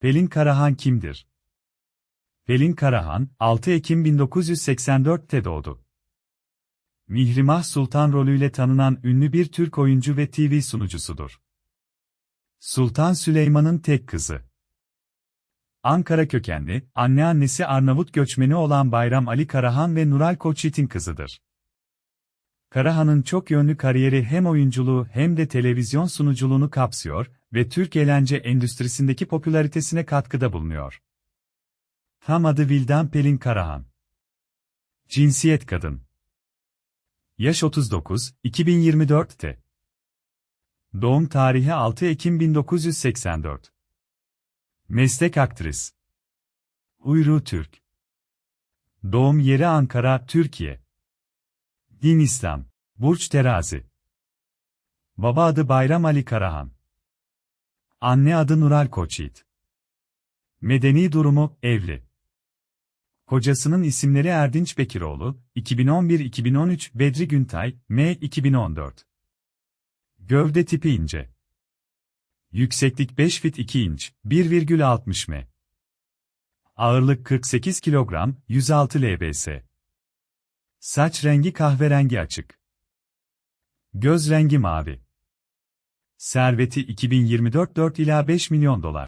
Pelin Karahan kimdir? Pelin Karahan, 6 Ekim 1984'te doğdu. Mihrimah Sultan rolüyle tanınan ünlü bir Türk oyuncu ve TV sunucusudur. Sultan Süleyman'ın tek kızı. Ankara kökenli, anneannesi Arnavut göçmeni olan Bayram Ali Karahan ve Nural Koçyiğit'in kızıdır. Karahan'ın çok yönlü kariyeri hem oyunculuğu hem de televizyon sunuculuğunu kapsıyor ve Türk eğlence endüstrisindeki popülaritesine katkıda bulunuyor. Tam adı Vildan Pelin Karahan. Cinsiyet kadın. Yaş 39, 2024'te. Doğum tarihi 6 Ekim 1984. Meslek aktris. Uyru Türk. Doğum yeri Ankara, Türkiye. Din İslam. Burç Terazi. Baba adı Bayram Ali Karahan. Anne adı Nural Koçyiğit. Medeni durumu, evli. Kocasının isimleri Erdinç Bekiroğlu, 2011-2013 Bedri Güntay, M 2014. Gövde tipi ince. Yükseklik 5 fit 2 inç, 1,60 m. Ağırlık 48 kilogram, 106 lbs. Saç rengi kahverengi açık. Göz rengi mavi. Serveti 2024 4 ila 5 milyon dolar.